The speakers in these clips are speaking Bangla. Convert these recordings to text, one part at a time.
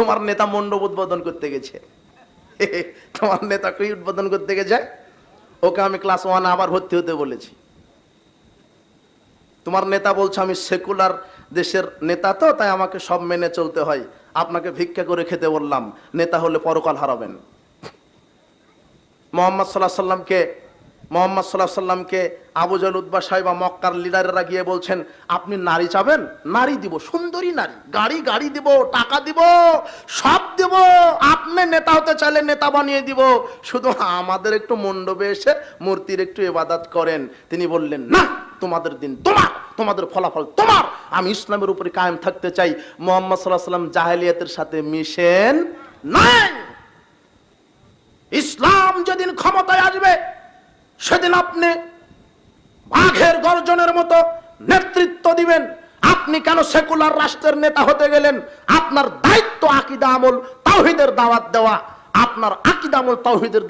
তোমার নেতা মণ্ডপ উদ্বোধন করতে গেছে। তোমার নেতা কি উদ্বোধন করতে গেছে? ওকে আমি ক্লাস ওয়ানে আবার ভর্তি হতে বলেছি। তোমার নেতা বলছে, আমি সেকুলার দেশের নেতা তো, তাই আমাকে সব মেনে চলতে হয়। আপনাকে ভিক্ষা করে খেতে বললাম। নেতা হলে পরকাল হারাবেন। মোহাম্মদ সাল্লাহ সাল্লামকে মোহাম্মদ সাল্লাহ সাল্লামকে আবু জাল উদ্বা সাহেব বা মক্কার লিডারেরা গিয়ে বলছেন, আপনি নারী চাবেন? নারী দিব, সুন্দরী নারী। গাড়ি গাড়ি দিব, টাকা দিব, সব দিব। আপনি নেতা হতে চাইলে নেতা বানিয়ে দিব। শুধু আমাদের একটু মণ্ডপে এসে মূর্তির একটু এবাদাত করেন। তিনি বললেন, না, তোমাদের দিন তোমার, তোমাদের ফলাফল তোমার। আমি ইসলামের উপরে কায়েম থাকতে চাই। মোহাম্মদ সাল্লাহ সাল্লাম জাহেলিয়াতের সাথে মিশেন নাই ইসলাম যেদিন ক্ষমতায় আসবে সেদিন আপনি। বাঘের গর্জনের মতো নেতৃত্ব দিবেন। আপনি কেন সেকুলার রাষ্ট্রের নেতা হতে গেলেন? আপনার দায়িত্ব আকিদা আমল, তাওহিদের দাওয়াত দেওয়া। আপনার আকিদা আমল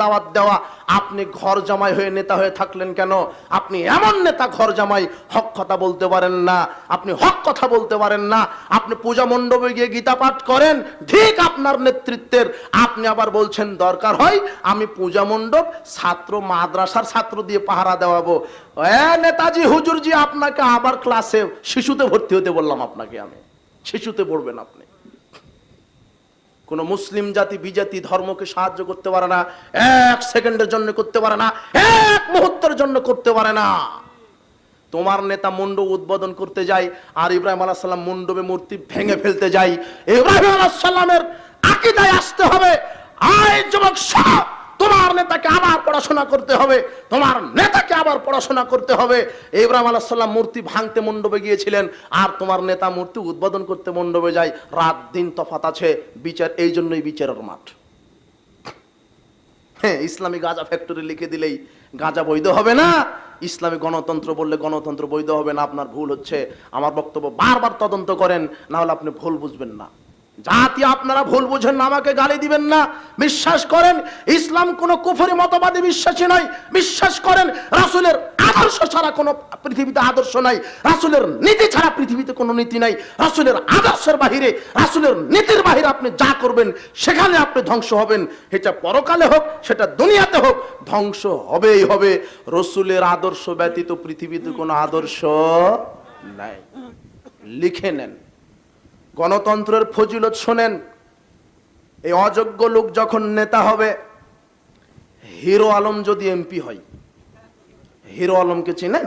দাওয়াত দেওয়া, আপনি ঘর জামাই হয়ে নেতা হয়ে থাকলেন কেন? আপনি এমন নেতা ঘর জামাই, হক কথা বলতে পারেন না। আপনি হক কথা বলতে পারেন না। আপনি পূজা মণ্ডপে গিয়ে গীতা পাঠ করেন, ঠিক আপনার নেতৃত্বের। আপনি আবার বলছেন, দরকার হয় আমি পূজা মণ্ডপ ছাত্র, মাদ্রাসার ছাত্র দিয়ে পাহারা দেওয়াবো। এ নেতাজি, হুজুরজি, আপনাকে আবার ক্লাসে শিশুতে ভর্তি হতে বললাম আপনাকে আমি। শিশুতে পড়বেন আপনি। কোন মুসলিম জাতি, বিজাতি ধর্মকে সাহায্য করতে পারে না, এক সেকেন্ডের জন্য করতে পারে না, এক মুহূর্তের জন্য করতে পারে না। তোমার নেতা মণ্ডপ উদ্বোধন করতে যায়, আর ইব্রাহিম আলাহ সাল্লাম মণ্ডপে মূর্তি ভেঙে ফেলতে যাই ইব্রাহিম আলাহ সাল্লামের আকিদায় আসতে হবে। আয় যুবক সব তোমার নেতাকে আবার পড়াশোনা করতে হবে, তোমার নেতাকে আবার পড়াশোনা করতে হবে। ইব্রাহিম আলাহ সাল্লাম মূর্তি ভাঙতে মণ্ডপে গিয়েছিলেন, আর তোমার নেতা মূর্তি উদ্বোধন করতে মণ্ডপে যায়, রাত দিন তফাত আছে, বিচার, এই জন্যই বিচারের মাঠ। হ্যাঁ ইসলামী গাঁজা ফ্যাক্টরি লিখে দিলেই গাঁজা বৈধ হবে না। ইসলামী গণতন্ত্র বললে গণতন্ত্র বৈধ হবে না, আপনার ভুল হচ্ছে। আমার বক্তব্য বারবার তদন্ত করেন না হলে আপনি ভুল বুঝবেন না। জাতি আপনারা ভুল বুঝেন না, আমাকে গালি দিবেন না। বিশ্বাস করেন, ইসলাম কোনো কুফরি মতবাদে বিশ্বাসী নয়। বিশ্বাস করেন, রাসূলের আদর্শ ছাড়া কোনো পৃথিবীতে আদর্শ নাই। রাসূলের নীতি ছাড়া পৃথিবীতে কোনো নীতি নাই। রাসূলের আদর্শের বাহিরে, রাসুলের নীতির বাহিরে আপনি যা করবেন, সেখানে আপনি ধ্বংস হবেন। এটা পরকালে হোক, সেটা দুনিয়াতে হোক, ধ্বংস হবেই হবে। রসুলের আদর্শ ব্যতীত পৃথিবীতে কোনো আদর্শ নাই। লিখে নেন। গণতন্ত্রের ফজিলত শোনেন, এই অযোগ্য লোক যখন নেতা হবে, হিরো আলম যদি এমপি হয়, হিরো আলমকে চিনেন?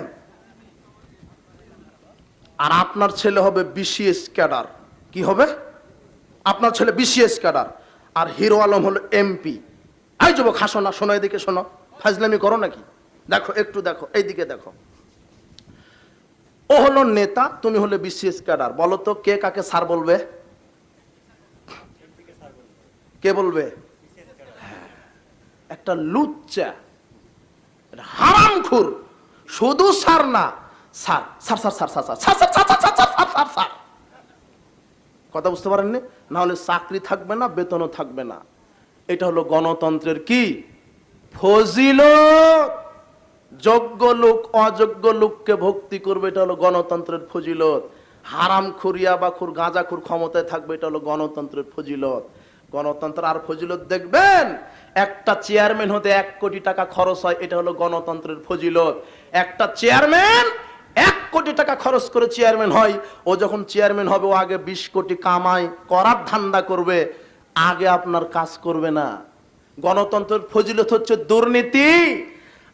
আর আপনার ছেলে হবে বিসিএস ক্যাডার, কি হবে? আপনার ছেলে বিসিএস ক্যাডার, আর হিরো আলম হলো এমপি। এই যুবক, হাসো না, শোনো এদিকে, শোনো। ফাজলামি করো নাকি? দেখো, একটু দেখো, এইদিকে দেখো। ও হলো নেতা তুমি হলে বিসিএস ক্যাডার বলো তো কে কাকে স্যার বলবে কে বলবে হ্যাঁ, একটা লুচ্চা হারামখুর শুধু স্যার না sir sir sir sir sir sir sir sir sir sir sir sir sir কথা বুঝতে পারেননি না হলে চাকরি থাকবে না বেতনও থাকবে না এটা হলো গণতন্ত্রের কি ফজিলত যোগ্য লোক, অযোগ্য লোককে ভক্তি করবে, এটা হলো গণতন্ত্রের ফজিলত। হারাম খুরিয়া বা খুর, গাঁজা খুর ক্ষমতায় থাকবে, এটা হলো গণতন্ত্রের ফজিলত। গণতন্ত্র আর ফজিলত দেখবেন? একটা চেয়ারম্যান হতে এক কোটি টাকা খরচ হয়, এটা হলো গণতন্ত্রের ফজিলত। একটা চেয়ারম্যান এক কোটি টাকা খরচ করে চেয়ারম্যান হয়, ও যখন চেয়ারম্যান হবে, ও আগে বিশ কোটি কামাই করার ধান্দা করবে, আগে আপনার কাজ করবে না। গণতন্ত্রের ফজিলত হচ্ছে দুর্নীতি।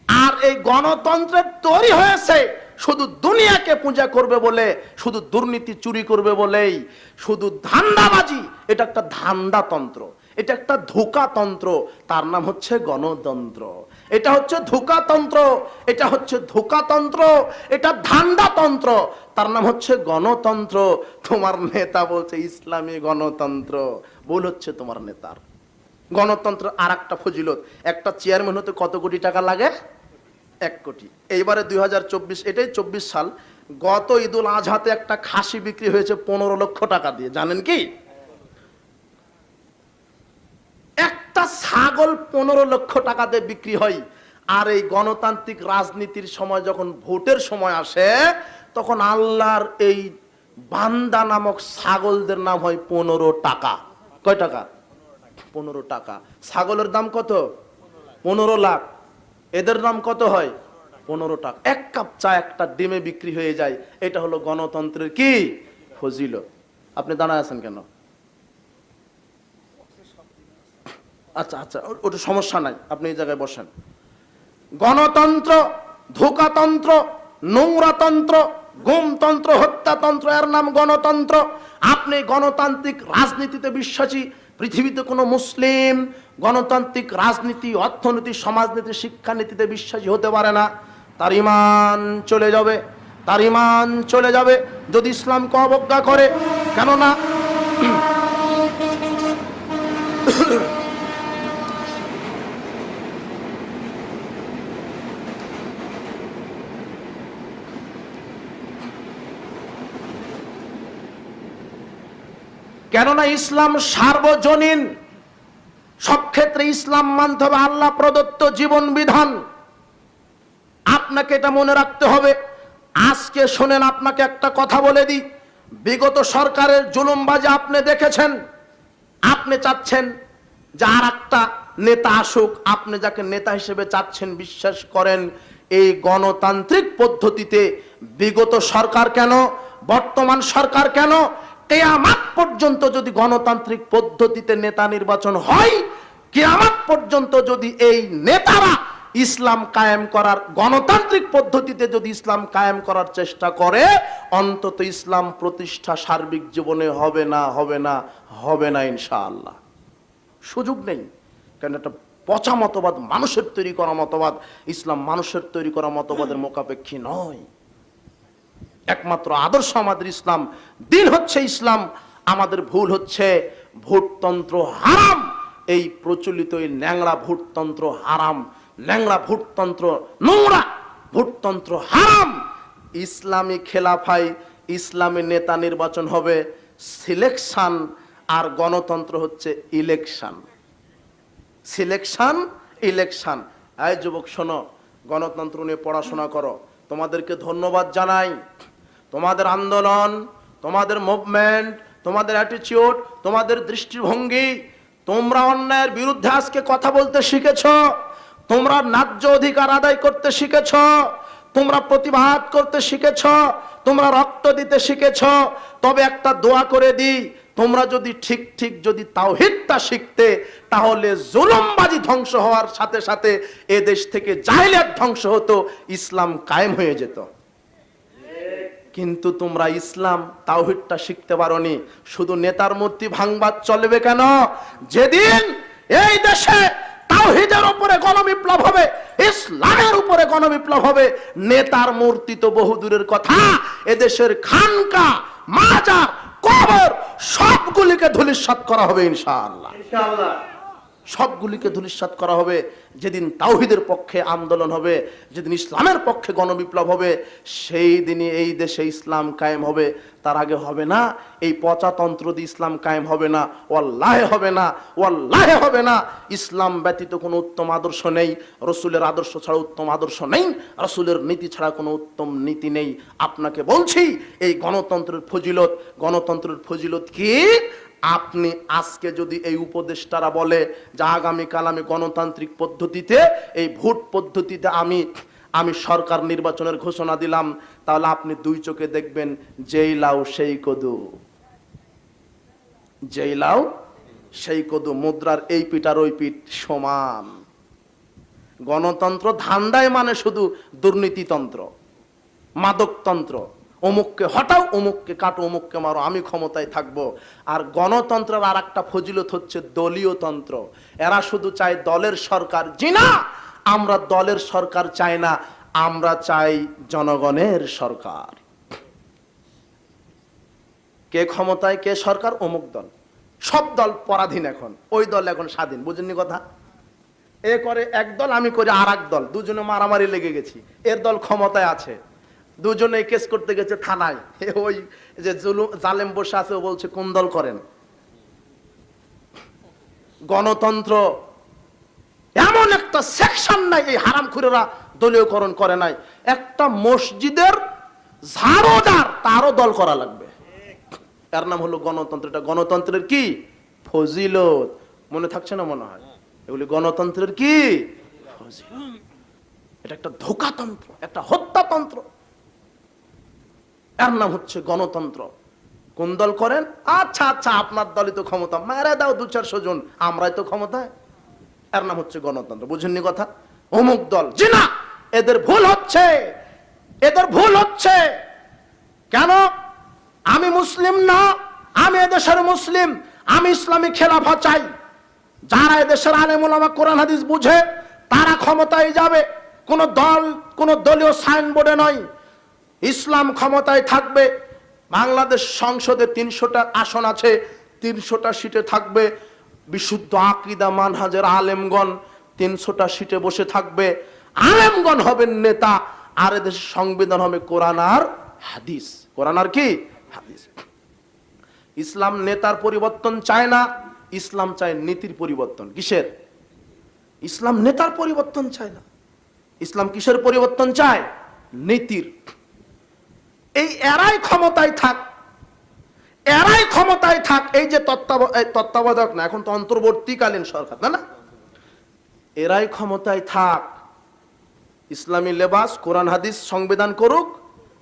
আর এই গণতন্ত্রের তৈরি হয়েছে, শুধু দুনিয়াকে পূজা করবে বলে, শুধু দুর্নীতি চুরি করবে বলেই, শুধু ধান্দাবাজি, এটা একটা ধান্দাতন্ত্র, এটা একটা ধোকাতন্ত্র, তার নাম হচ্ছে গণতন্ত্র। এটা হচ্ছে ধোকাতন্ত্র, এটা হচ্ছে ধোকাতন্ত্র, এটা ধান্দাতন্ত্র, তার নাম হচ্ছে গণতন্ত্র। তোমার নেতা বলছে ইসলামী গণতন্ত্র, ভুল হচ্ছে তোমার নেতার। গণতন্ত্র আর একটা ফজিলত, একটা চেয়ারম্যান হতে কত কোটি টাকা লাগে? এক কোটি। এইবারে দু হাজার চব্বিশ, এটাই চব্বিশ সাল। গত ঈদুল আজহাতে একটা খাসি বিক্রি হয়েছে পনেরো লক্ষ টাকা দিয়ে। জানেন কি? একটা ছাগল পনেরো লক্ষ টাকা দিয়ে বিক্রি হয়। আর এই গণতান্ত্রিক রাজনীতির সময় যখন ভোটের সময় আসে, তখন আল্লাহর এই বান্দা নামক ছাগলদের নাম হয় পনেরো টাকা। কয় টাকা? পনেরো টাকা। ছাগলের দাম কত? পনেরো লাখ। এদের দাম কত হয়? পনেরো টাকা। এক কাপ চা একটা ডিমে বিক্রি হয়ে যায়। এটা হলো গণতন্ত্রের কি? ফজিল আপনি দাঁড়ায় আছেন কেন? আচ্ছা আচ্ছা ওটা সমস্যা নাই। আপনি এই জায়গায় বসেন। গণতন্ত্র, ধোকাতন্ত্র, নোংরাতন্ত্র, গুমতন্ত্র, হত্যাতন্ত্র, এর নাম গণতন্ত্র। আপনি গণতান্ত্রিক রাজনীতিতে বিশ্বাসী পৃথিবীতে কোনো মুসলিম গণতান্ত্রিক রাজনীতি, অর্থনীতি, সমাজনীতি, শিক্ষানীতিতে বিশ্বাসী হতে পারে না। তার ইমান চলে যাবে, তার ইমান চলে যাবে যদি ইসলামকে অবজ্ঞা করে। কেননা কেননা ইসলাম সার্বজনীন। সব ক্ষেত্রে ইসলাম মানতে হবে আল্লাহ প্রদত্ত জীবন বিধান। আপনাকে এটা মনে রাখতে হবে। আজকে শোনেন, আপনাকে একটা কথা বলে দিই। বিগত সরকারের জুলুমবাজি আপনি দেখেছেন? আপনি চাচ্ছেন যে আর একটা নেতা আসুক। আপনি যাকে নেতা হিসেবে চাচ্ছেন, বিশ্বাস করেন, এই গণতান্ত্রিক পদ্ধতিতে বিগত সরকার কেন, বর্তমান সরকার কেন কেয়ামাত পর্যন্ত যদি গণতান্ত্রিক পদ্ধতিতে নেতা নির্বাচন হয়, কেয়ামাত পর্যন্ত যদি এই নেতারা ইসলাম কায়েম করার, গণতান্ত্রিক পদ্ধতিতে যদি ইসলাম কায়েম করার চেষ্টা করে, অন্তত ইসলাম প্রতিষ্ঠা সার্বিক জীবনে হবে না হবে না হবে না ইনশাআল্লাহ। সুযোগ নেই। কারণ একটা পচা মতবাদ, মানুষের তৈরি করা মতবাদ, ইসলাম মানুষের তৈরি করা মতবাদের মোকাপেক্ষী নয়। একমাত্র আদর্শ আমাদের ইসলাম। দিন হচ্ছে ইসলাম, আমাদের ভুল হচ্ছে ভোটতন্ত্র হারাম। এই প্রচলিত এই ন্যাংরা ভোটতন্ত্র হারাম। ন্যাংরা ভোটতন্ত্র নোংরা, ভোটতন্ত্র হারাম। ইসলামী খেলাফাই, ইসলামী নেতা নির্বাচন হবে সিলেকশন আর গণতন্ত্র হচ্ছে ইলেকশন। Selection, election. এই যুবক শোনো, গণতন্ত্র নিয়ে পড়াশোনা করো। তোমাদেরকে ধন্যবাদ জানাই। তোমাদের আন্দোলন, তোমাদের মুভমেন্ট তোমাদের অ্যাটিটিউড তোমাদের দৃষ্টিভঙ্গি, তোমরা অন্যায়ের বিরুদ্ধে আজকে কথা বলতে শিখেছ, তোমরা ন্যায্য অধিকার আদায় করতে শিখেছ, তোমরা প্রতিবাদ করতে শিখেছ, তোমরা রক্ত দিতে শিখেছ, তবে একটা দোয়া করে দিই, তোমরা যদি ঠিক ঠিক যদি তাওহিদটা শিখতে, তাহলে জুলুমবাজি ধ্বংস হওয়ার সাথে সাথে এ দেশ থেকে জাহিলিয়াত ধ্বংস হতো, ইসলাম কায়েম হয়ে যেত। কিন্তু তোমরা ইসলাম তাওহিদটা শিখতে পারোনি। শুধু নেতার মূর্তি ভাঙবাদ চলবে কেন? যেদিন এই দেশে তাওহিদের উপরে গণবিপ্লব হবে, ইসলামের উপরে গণবিপ্লব হবে, নেতার মূর্তি তো বহু দূরের কথা। এদেশের খানকা, মাজার, কবর, সবগুলিকে ধূলিসাৎ করা হবে ইনশাআল্লাহ। ইনশাআল্লাহ। সবগুলিকে ধূলিসাৎ করা হবে। যেদিন তাওহিদের পক্ষে আন্দোলন হবে, যেদিন ইসলামের পক্ষে গণবিপ্লব হবে, সেই দিনই এই দেশে ইসলাম কায়েম হবে। তার আগে হবে না এই পচাতন্ত্র দিয়ে ইসলাম কায়েম হবে না, ওয়াল্লাহে হবে না, ওয়াল্লাহে হবে না। ইসলাম ব্যতীত কোনো উত্তম আদর্শ নেই। রসুলের আদর্শ ছাড়া উত্তম আদর্শ নেই। রসুলের নীতি ছাড়া কোনো উত্তম নীতি নেই। আপনাকে বলছি, এই গণতন্ত্রের ফজিলত গণতন্ত্রের ফজিলত কি? আপনি আজকে যদি এই উপদেষ্টারা বলে যে আগামীকাল আমি গণতান্ত্রিক পদ্ধতিতে, এই ভোট পদ্ধতিতে আমি আমি সরকার নির্বাচনের ঘোষণা দিলাম, তাহলে আপনি দুই চোখে দেখবেন, যেই লাউ সেই কদু। যেই লাউ সেই কদু, মুদ্রার এই পিঠ আর ওই পিঠ সমান। গণতন্ত্র ধান্দায় মানে শুধু দুর্নীতিতন্ত্র, মাদকতন্ত্র। অমুককে হটাও, অমুককে কাটো, অমুককে মারো, আমি ক্ষমতায় থাকব। আর গণতন্ত্রের আর একটা ফজিলত হচ্ছে দলীয় তন্ত্র। এরা শুধু চায় দলের সরকার। জি না! আমরা দলের সরকার চাই না, আমরা চাই জনগণের সরকার। কে ক্ষমতায়, কে সরকার? অমুক দল। সব দল পরাধীন এখন। ওই দল এখন স্বাধীন, বুঝেননি কথা? এ করে এক দল, আমি করি আর দল। দুজনে মারামারি লেগে গেছি। এর দল ক্ষমতায় আছে। দুজনে কেস করতে গেছে থানায়। ওই যে জালেম বসে আছে, ও বলছে, কোন দল করেন? গণতন্ত্র এমন একটা সেকশন নাই, এই হারাম খুরেরা দলীয়করণ করে নাই। একটা মসজিদের ঝাড়োদার তারও দল করা লাগবে। এর নাম হলো গণতন্ত্র। এটা গণতন্ত্রের কি? ফজিলত। মনে থাকছে না, মনে হয়? এগুলি গণতন্ত্রের কি? ফজিলত। এটা একটা ধোকাতন্ত্র, একটা হত্যাতন্ত্র। এর নাম হচ্ছে গণতন্ত্র। কোন দল করেন? আচ্ছা আচ্ছা আপনার দলই তো ক্ষমতা। মেরে দাও দু চারশো জন, আমরাই তো ক্ষমতায়। এর নাম হচ্ছে গণতন্ত্র, বুঝেননি কথা? অমুক দল জি না এদের ভুল হচ্ছে, এদের ভুল হচ্ছে। কেন? আমি মুসলিম না, আমি এদেশের মুসলিম, আমি ইসলামী খেলাফা চাই। যারা এদেশের আলেমুলামা কোরআন হাদিস বুঝে, তারা ক্ষমতায় যাবে। কোন দল, কোন দলীয় সাইনবোর্ডে নয়। ইসলাম ক্ষমতায় থাকবে, বাংলাদেশ সংসদে তিনশোটা আসন আছে, তিনশোটা সিটে থাকবে, বিশুদ্ধ আকিদা মানহাজের আলেমগণ তিনশোটা সিটে বসে থাকবে। আলেমগণ হবেন নেতা, আর এদেশের সংবিধান হবে কোরআন আর হাদিস। কোরআন আর কি? হাদিস। ইসলাম নেতার পরিবর্তন চায় না, ইসলাম চায় নীতির পরিবর্তন। কিসের? ইসলাম নেতার পরিবর্তন চায় না। ইসলাম কিসের পরিবর্তন চায়? নীতির। এই এরাই ক্ষমতায় থাক। এরাই ক্ষমতায় থাক। এই যে তত্ত্বাব- তত্ত্বাবধায়ক না, এখন তো অন্তর্বর্তীকালীন সরকার, না না? এরাই ক্ষমতায় থাক। ইসলামী লেবাস, কোরআন, হাদিস সংবিধান করুক,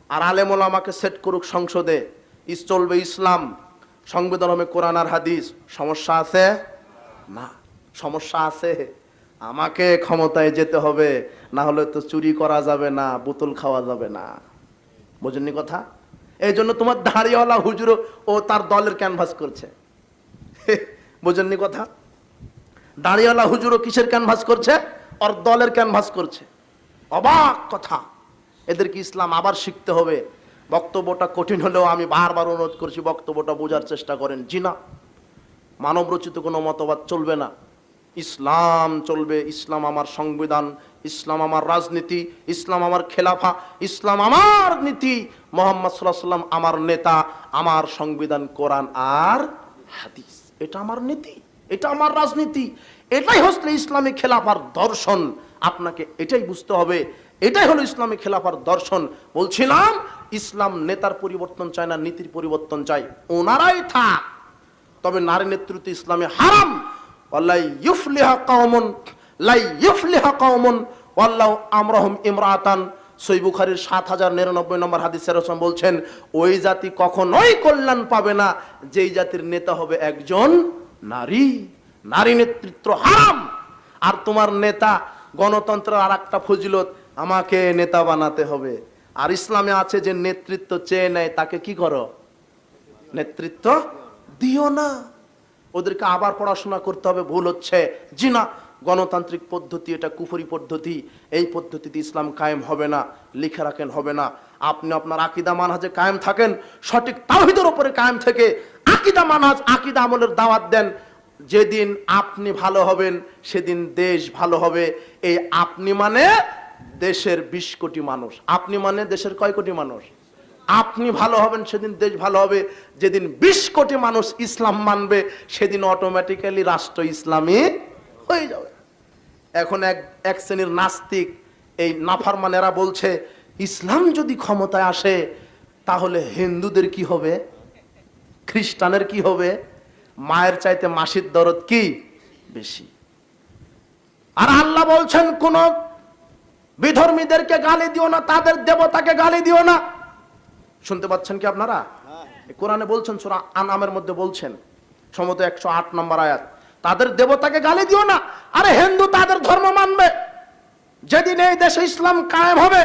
আর আলেমল আমাকে সেট করুক সংসদে। ইস চলবে ইসলাম, সংবিধান হবে কোরআন আর হাদিস। সমস্যা আছে? না, সমস্যা আছে। আমাকে ক্ষমতায় যেতে হবে, না হলে তো চুরি করা যাবে না, বোতল খাওয়া যাবে না। বোঝেননি কথা? এই জন্য তোমার দাঁড়িয়েওয়ালা হুজুর ও তার দলের ক্যানভাস করছে। বোঝেননি কথা? দাঁড়িয়েওয়ালা হুজুরও কিসের ক্যানভাস করছে? ওর দলের ক্যানভাস করছে। অবাক কথা। এদেরকে ইসলাম আবার শিখতে হবে। বক্তব্যটা কঠিন হলেও আমি বারবার অনুরোধ করছি, বক্তব্যটা বোঝার চেষ্টা করেন। জি না। মানব রচিত কোনো মতবাদ চলবে না। ইসলাম চলবে, ইসলাম আমার সংবিধান, ইসলাম আমার রাজনীতি, ইসলাম আমার খেলাফা, ইসলাম আমার নীতি। মোহাম্মদ সাল্লাহ সাল্লাম আমার নেতা, আমার সংবিধান, কোরআন আর হাদিস। এটা আমার নীতি, এটা আমার রাজনীতি। এটাই হচ্ছে ইসলামী খেলাফার দর্শন। আপনাকে এটাই বুঝতে হবে, এটাই হলো ইসলামী খেলাফার দর্শন। বলছিলাম, ইসলাম নেতার পরিবর্তন চায় না, নীতির পরিবর্তন চায়। ওনারাই থাক। তবে নারী নেতৃত্ব ইসলামে হারাম। ওয়াল্লাই ইউফলিহা কওমুন, লাই ইউফলিহা কওমুন ওয়াল্লাহু আমরাহুম ইমরাতান। সই সাত হাজার নিরানব্বই নম্বর হাদিসের রসম বলছেন, ওই জাতি কখনোই কল্যাণ পাবে না, যেই জাতির নেতা হবে একজন নারী। নারী নেতৃত্ব হারাম। আর তোমার নেতা গণতন্ত্রের আর একটা ফজিলত, আমাকে নেতা বানাতে হবে। আর ইসলামে আছে যে নেতৃত্ব চেয়ে নেয়, তাকে কি করো? নেতৃত্ব দিও না। ওদেরকে আবার পড়াশোনা করতে হবে, ভুল হচ্ছে। জি না, গণতান্ত্রিক পদ্ধতি, এটা কুফরি পদ্ধতি। এই পদ্ধতিতে ইসলাম কায়েম হবে না, লিখে রাখেন হবে না। আপনি আপনার আকিদা মানহাজে কায়েম থাকেন, সঠিক তাহিদের ওপরে কায়েম থেকে আকিদা মানহাজ, আকিদা আমলের দাওয়াত দেন। যেদিন আপনি ভালো হবেন, সেদিন দেশ ভালো হবে। এই আপনি মানে দেশের বিশ কোটি মানুষ। আপনি মানে দেশের কয় কোটি মানুষ? আপনি ভালো হবেন, সেদিন দেশ ভালো হবে। যেদিন বিশ কোটি মানুষ ইসলাম মানবে, সেদিন অটোমেটিক্যালি রাষ্ট্র ইসলামী হয়ে যাবে। এখন এক এক শ্রেণির নাস্তিক, এই নাফারমানেরা বলছে, ইসলাম যদি ক্ষমতায় আসে, তাহলে হিন্দুদের কি হবে? খ্রিস্টানের কি হবে? মায়ের চাইতে মাসির দরদ কি? বেশি। আর আল্লাহ বলছেন, কোন বিধর্মীদেরকে গালি দিও না, তাদের দেবতাকে গালি দিও না। শুনতে পাচ্ছেন কি আপনারা? কোরআনে বলছেন সুরা আনামের মধ্যে বলছেন সম্ভবত একশো আট নম্বর আয়াত তাদের দেবতাকে গালি দিও না। আরে হিন্দু তাদের ধর্ম মানবে। যেদিন এই দেশে ইসলাম কায়েম হবে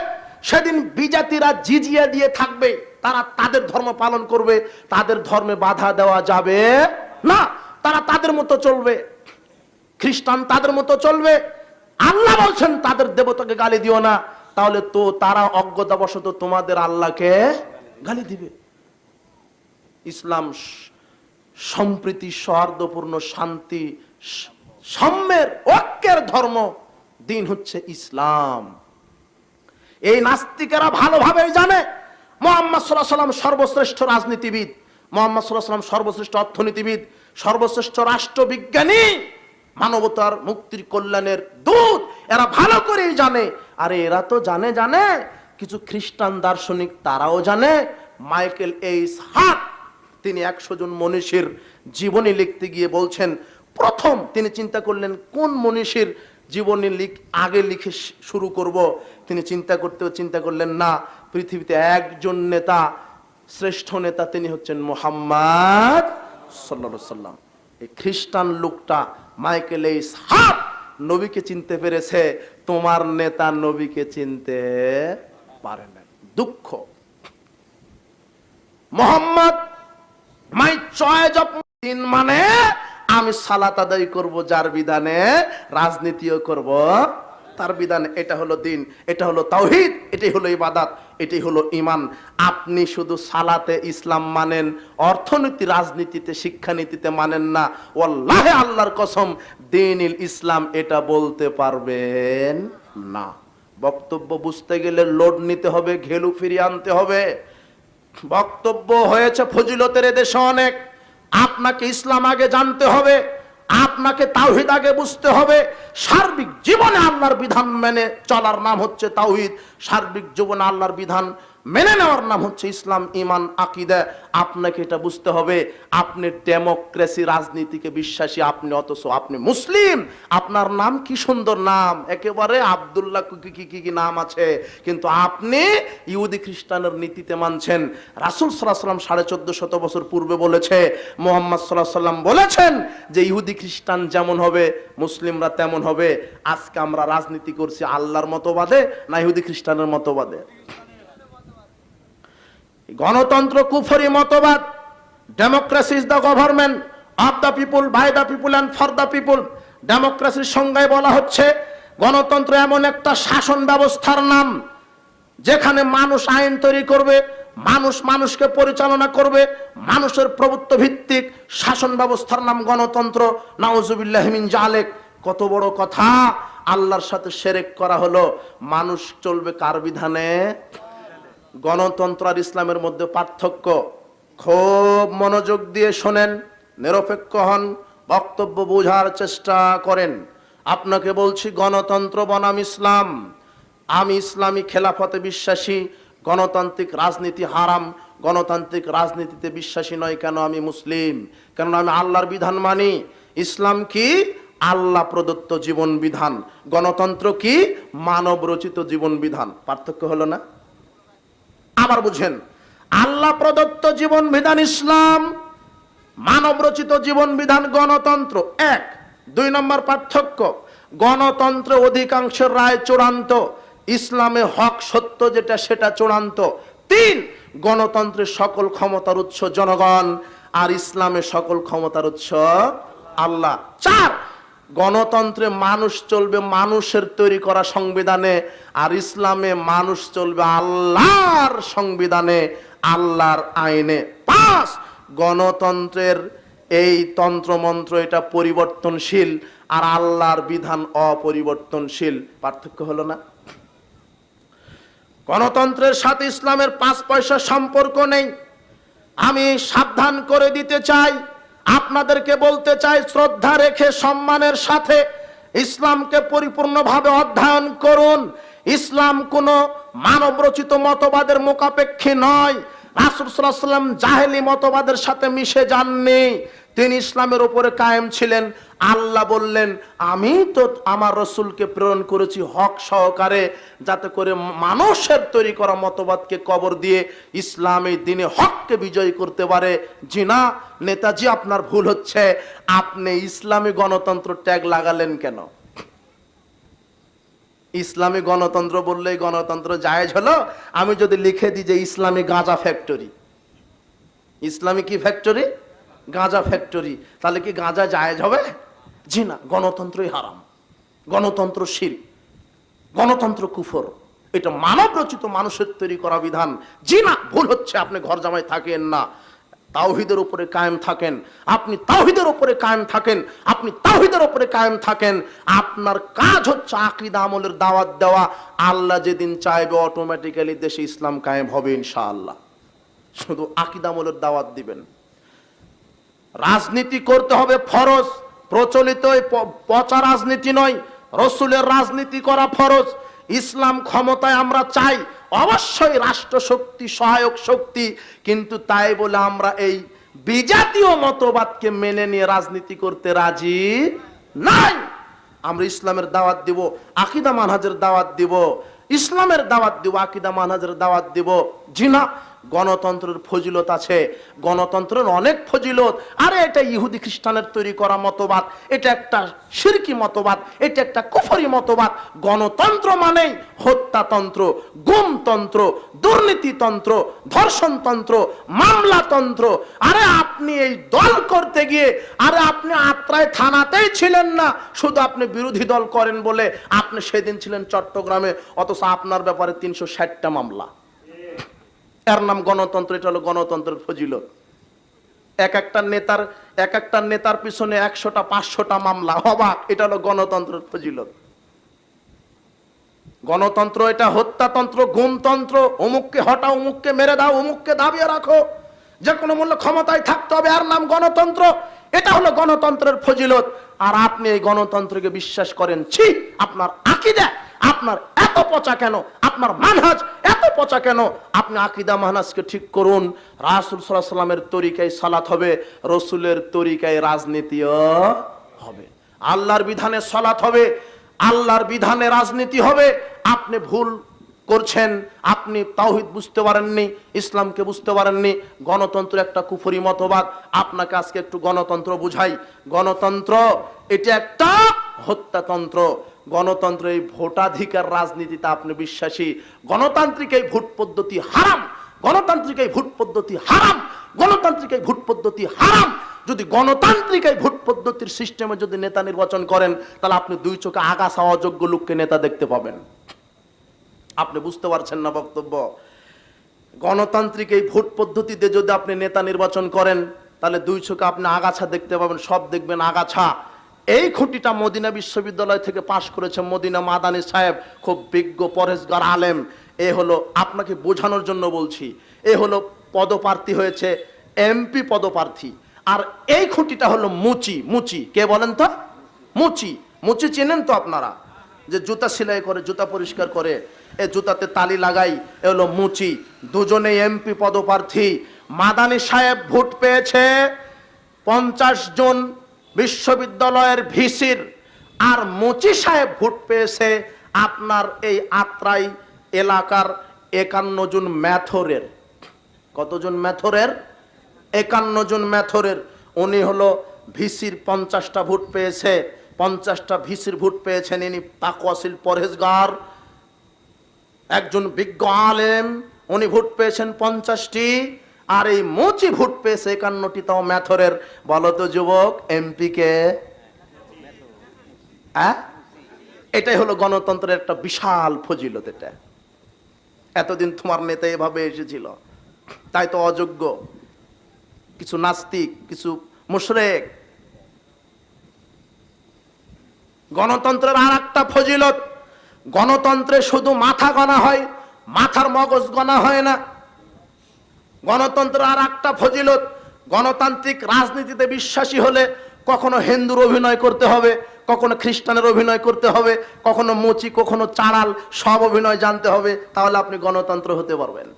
সেদিন বিজাতিরা জিজিয়া দিয়ে থাকবে। তারা তাদের ধর্ম পালন করবে তাদের ধর্মে বাধা দেওয়া যাবে না। তারা তাদের মতো চলবে। খ্রিস্টান তাদের মতো চলবে। আল্লাহ বলছেন তাদের দেবতাকে গালি দিও না। তাহলে তো তারা অজ্ঞতাবশত তোমাদের আল্লাহকে গালি দিবে। ইসলাম সম্প্রীতি, সৌহার্দ্যপূর্ণ, শান্তি সাম্যের, ঐক্যের ধর্ম দিন হচ্ছে ইসলাম। এই নাস্তিকেরা ভালোভাবেই জানে, মোহাম্মদ সাল্লাহ সাল্লাম সর্বশ্রেষ্ঠ রাজনীতিবিদ, মোহাম্মদ সাল্লাহ সাল্লাম সর্বশ্রেষ্ঠ অর্থনীতিবিদ, সর্বশ্রেষ্ঠ রাষ্ট্রবিজ্ঞানী, মানবতার মুক্তির কল্যাণের দূত, এরা ভালো করেই জানে। আরে এরা তো জানে জানে কিছু খ্রিস্টান দার্শনিক তারাও জানে, মাইকেল এইস হার্ট, তিনি একশো জন মনীষীর জীবনী লিখতে গিয়ে বলছেন, প্রথম তিনি চিন্তা করলেন, কোন মনীষীর জীবনী লিখ, আগে লিখে শুরু করব? তিনি চিন্তা করতেও চিন্তা করলেন, না, পৃথিবীতে একজন নেতা, শ্রেষ্ঠ নেতা তিনি হচ্ছেন মোহাম্মদ সাল্লা সাল্লাম এই খ্রিস্টান লোকটা, মাইকেল এই হাফ নবীকে চিনতে পেরেছে, তোমার নেতা নবীকে চিনতে পারে না দুঃখ। মোহাম্মদ মাই চয়েস অফ দিন মানে আমি সালাত আদায় করব যার বিধানে, রাজনীতিও করব তার বিধানে। এটা হলো দিন, এটা হলো তাওহিদ, এটাই হলো ইবাদাত, এটাই হলো ইমান আপনি শুধু সালাতে ইসলাম মানেন, অর্থনীতি, রাজনীতিতে, শিক্ষানীতিতে মানেন না। ওয়াল্লাহে আল্লাহর কসম, দিনিল ইসলাম এটা বলতে পারবেন না। বক্তব্য বুঝতে গেলে লোড নিতে হবে, ঘেলু ফিরিয়ে আনতে হবে। বক্তব্য হয়েছে ফজিলতের দেশে অনেক। আপনাকে ইসলাম আগে জানতে হবে, আপনাকে তাওহিদ আগে বুঝতে হবে। সার্বিক জীবনে আল্লাহর বিধান মেনে চলার নাম হচ্ছে তাওহিদ। সার্বিক জীবনে আল্লাহর বিধান মেনে নেওয়ার নাম হচ্ছে ইসলাম, ইমান, আকিদা। আপনাকে এটা বুঝতে হবে, আপনি ডেমোক্রেসি, রাজনীতিকে বিশ্বাসী, আপনি অথচ আপনি মুসলিম। আপনার নাম কি সুন্দর নাম? একেবারে আবদুল্লাহ কি কি কি নাম আছে। কিন্তু আপনি ইহুদি খ্রিস্টানের নীতিতে মানছেন। রাসুল সাল্লাহ সাল্লাম সাড়ে চোদ্দ শত বছর পূর্বে বলেছে, মোহাম্মদ সাল্লাহ সাল্লাম বলেছেন যে ইহুদি খ্রিস্টান যেমন হবে, মুসলিমরা তেমন হবে। আজকে আমরা রাজনীতি করছি আল্লাহর মতবাদে না ইহুদি খ্রিস্টানের মতবাদে? গণতন্ত্র কুফরি মতবাদ democracy is the government of the people by the people and for the people ডেমোক্রেসির সংজ্ঞায় বলা হচ্ছে, গণতন্ত্র এমন একটা শাসন ব্যবস্থার নাম, যেখানে মানুষ আইন তৈরি করবে, মানুষ মানুষকে পরিচালনা করবে, মানুষের প্রভুত্ব ভিত্তিক শাসন ব্যবস্থার নাম গণতন্ত্র। নাউজুবিল্লাহমিন জালেক। কত বড় কথা, আল্লাহর সাথে সেরেক করা হলো, মানুষ চলবে কার বিধানে? গণতন্ত্র আর ইসলামের মধ্যে পার্থক্য। খুব মনোযোগ দিয়ে শোনেন, নিরপেক্ষ হন, বক্তব্য বোঝার চেষ্টা করেন। আপনাকে বলছি, গণতন্ত্র বনাম ইসলাম। আমি ইসলামী খেলাফতে বিশ্বাসী, গণতান্ত্রিক রাজনীতি হারাম, গণতান্ত্রিক রাজনীতিতে বিশ্বাসী নয় কেন আমি মুসলিম? কেননা আমি আল্লাহর বিধান মানি। ইসলাম কি? আল্লাহ প্রদত্ত জীবন বিধান। গণতন্ত্র কি? মানব রচিত জীবন বিধান। পার্থক্য হলো না? আবার বুঝেন, আল্লাহ প্রদত্ত জীবন বিধান ইসলাম, মানব রচিত জীবন বিধান গণতন্ত্র, এক। দুই নম্বর পার্থক্য, গণতন্ত্রে অধিকাংশের রায় চূড়ান্ত, ইসলামে হক সত্য যেটা সেটা চূড়ান্ত। তিন, গণতন্ত্রের সকল ক্ষমতার উৎস জনগণ, আর ইসলামে সকল ক্ষমতার উৎস আল্লাহ। চার গণতন্ত্রে মানুষ চলবে মানুষের তৈরি করা সংবিধানে, আর ইসলামে মানুষ চলবে আল্লাহর সংবিধানে, আল্লাহর আইনে। পাঁচ গণতন্ত্রের এই তন্ত্রমন্ত্র এটা পরিবর্তনশীল, আর আল্লাহর বিধান অপরিবর্তনশীল। পার্থক্য হলো না। গণতন্ত্রের সাথে ইসলামের পাঁচ পয়সা সম্পর্ক নেই। আমি সাবধান করে দিতে চাই আপনাদেরকে বলতে চাই, শ্রদ্ধা রেখে সম্মানের সাথে ইসলামকে পরিপূর্ণভাবে অধ্যয়ন করুন। ইসলাম কোনো মানবরচিত মতবাদের মোকাপেক্ষী নয়। রাসুল সাল্লাম জাহেলি মতবাদের সাথে মিশে যাননি। তিনি ইসলামের উপরে কায়েম ছিলেন। আল্লাহ বললেন, আমি তো আমার রসুলকে প্রেরণ করেছি হক সহকারে, যাতে করে মানুষের তৈরি করা মতবাদকে কবর দিয়ে ইসলামী দিনে হককে বিজয় করতে পারে। জি না, নেতাজি, আপনার ভুল হচ্ছে। আপনি ইসলামী গণতন্ত্র ট্যাগ লাগালেন কেন? ইসলামী গণতন্ত্র বললেই গণতন্ত্র জায়েজ হলো। আমি যদি লিখে দিই যে ইসলামী গাঁজা ফ্যাক্টরি। ইসলামী কি ফ্যাক্টরি? গাঁজা ফ্যাক্টরি তাহলে কি গাঁজা জায়েজ হবে? জি না, গণতন্ত্রই হারাম। গণতন্ত্র শির, গণতন্ত্র কুফর। এটা মানব রচিত মানুষের তৈরি করা বিধান। জি না, ভুল হচ্ছে, আপনি ঘর জামাই থাকেন না। তাওহিদের উপরে কায়েম থাকেন। আপনি তাওহিদের উপরে কায়েম থাকেন। আপনি তাওহিদের উপরে কায়েম থাকেন। আপনার কাজ হচ্ছে আকৃদা আমলের দাওয়াত দেওয়া। আল্লাহ যেদিন চাইবে অটোমেটিক্যালি দেশে ইসলাম কায়েম হবে, ইনশাআল্লাহ। শুধু আকিদা আমলের দাওয়াত দিবেন। রাজনীতি করতে হবে ফরজ। প্রচলিত পচা রাজনীতি নয়, রসুলের রাজনীতি করা ফরজ। ইসলাম ক্ষমতায় আমরা চাই, অবশ্যই রাষ্ট্র শক্তি সহায়ক শক্তি, কিন্তু তাই বলে আমরা এই বিজাতীয় মতবাদকে মেনে নিয়ে রাজনীতি করতে রাজি নাই। আমরা ইসলামের দাওয়াত দিব, আকিদা মানহাজের দাওয়াত দিব, ইসলামের দাওয়াত দিব, আকিদা মানহাজের দাওয়াত দিব। জিনা গণতন্ত্রের ফজিলত আছে। গণতন্ত্রের অনেক ফজিলত। আরে, এটা ইহুদি খ্রিস্টানের তৈরি করা মতবাদ। এটা একটা শিরকি মতবাদ। এটা একটা কুফরি মতবাদ। গণতন্ত্র মানেই হত্যাতন্ত্র, গুমতন্ত্র, দুর্নীতিতন্ত্র, ধর্ষণতন্ত্র, মামলাতন্ত্র। আরে, আপনি এই দল করতে গিয়ে, আরে, আপনি আত্রায় থানাতেই ছিলেন না। শুধু আপনি বিরোধী দল করেন বলে আপনি সেদিন ছিলেন চট্টগ্রামে, অথচ আপনার ব্যাপারে তিনশো ষাটটা মামলা। এর নাম গণতন্ত্র, এটা হলো গণতন্ত্রের ফজিলত। এক একটা নেতার, এক একটা নেতার পিছনে একশোটা, পাঁচশোটা মামলা, অবাক, এটা হলো গণতন্ত্রের ফজিলত। গণতন্ত্র এটা হত্যাতন্ত্র গুমতন্ত্র অমুককে হটাও, অমুককে মেরে দাও, অমুককে দাবিয়ে রাখো। যে কোনো মূল্য ক্ষমতায় থাকতে হবে আর নাম গণতন্ত্র। এটা হলো গণতন্ত্রের ফজিলত। আর আপনি এই গণতন্ত্রকে বিশ্বাস করেন, ছি, আপনার আকিদা আপনার এত পচা কেন? আপনার মানহাজ এত পচা কেন? আপনি আকিদা মানহাজকে ঠিক করুন। রাসুল সাল্লাহ সাল্লামের তরিকায় সালাত হবে, রসুলের তরিকায় রাজনীতিও হবে। আল্লাহর বিধানে সালাত হবে, আল্লাহর বিধানে রাজনীতি হবে। আপনি ভুল করছেন, আপনি তাওহিদ বুঝতে পারেননি, ইসলামকে বুঝতে পারেননি, গণতন্ত্র একটা কুফরি মতবাদ। আপনাকে আজকে একটু গণতন্ত্র বুঝাই। গণতন্ত্র, এটা একটা হত্যাতন্ত্র। গণতন্ত্র এই ভোটাধিকার রাজনীতিতে আপনি বিশ্বাসী। গণতান্ত্রিক এই ভোট পদ্ধতি হারাম। গণতান্ত্রিক এই ভোট পদ্ধতি হারাম। গণতান্ত্রিক এই ভোট পদ্ধতি হারাম। যদি গণতান্ত্রিক এই ভোট পদ্ধতির সিস্টেমে যদি নেতা নির্বাচন করেন, তাহলে আপনি দুই চোখে আগাছা অযোগ্য লোককে নেতা দেখতে পাবেন। আপনি বুঝতে পারছেন না বক্তব্য? গণতান্ত্রিক এই ভোট পদ্ধতিতে যদি আপনি নেতা নির্বাচন করেন, তাহলে দুই চোখে আপনি আগাছা দেখতে পাবেন, সব দেখবেন আগাছা। এই খুঁটিটা মদিনা বিশ্ববিদ্যালয় থেকে পাশ করেছে মদিনা মাদানী সাহেব, খুব বিজ্ঞ পরেশগার আলেম। এ হলো আপনাকে বোঝানোর জন্য বলছি, এ হলো পদপ্রার্থী হয়েছে এমপি পদপ্রার্থী। আর এই খুঁটিটা হলো মুচি মুচি। কে বলেন তো? মুচি। মুচি চেনেন তো আপনারা? যে জুতা সেলাই করে, জুতা পরিষ্কার করে, এ জুতাতে তালি লাগাই, এ হলো মুচি। দুজনে এমপি পদপ্রার্থী। মাদানী সাহেব ভোট পেয়েছে পঞ্চাশ জন বিশ্ববিদ্যালয়ের ভিসির আর মুচি সাহেব ভোট পেয়েছে আপনার এই আত্রাই এলাকার একান্ন জন ম্যাথরের। কতজন ম্যাথরের? একান্ন জন ম্যাথরের। উনি হলো ভিসির পঞ্চাশটা ভোট পেয়েছে। পঞ্চাশটা ভিসির ভোট পেয়েছেন ইনি তাকওয়াসিল পরহেজগার। একজন বিজ্ঞ আলেম, উনি ভোট পেয়েছেন পঞ্চাশটি। আর এই মুচি ভোট পেয়েছে একান্নটি তাও ম্যাথরের বলো তো যুবক এমপি কে? এটাই হলো গণতন্ত্রের একটা বিশাল ফজিলত এটা। এতদিন তোমার নেতা এভাবে এসেছিল। তাই তো অযোগ্য। কিছু নাস্তিক, কিছু মুশরেক। গণতন্ত্রের আর একটা ফজিলত, গণতন্ত্রে শুধু মাথা গণা হয়, মাথার মগজ গণা হয় না। গণতন্ত্রের আর একটা ফজিলত। গণতান্ত্রিক রাজনীতিতে বিশ্বাসী হলে কখনো হিন্দুর অভিনয় করতে হবে, কখনো খ্রিস্টানের অভিনয় করতে হবে, কখনো মুচি, কখনো চাড়াল, সব অভিনয় জানতে হবে, তাহলে আপনি গণতন্ত্র হতে পারবেন।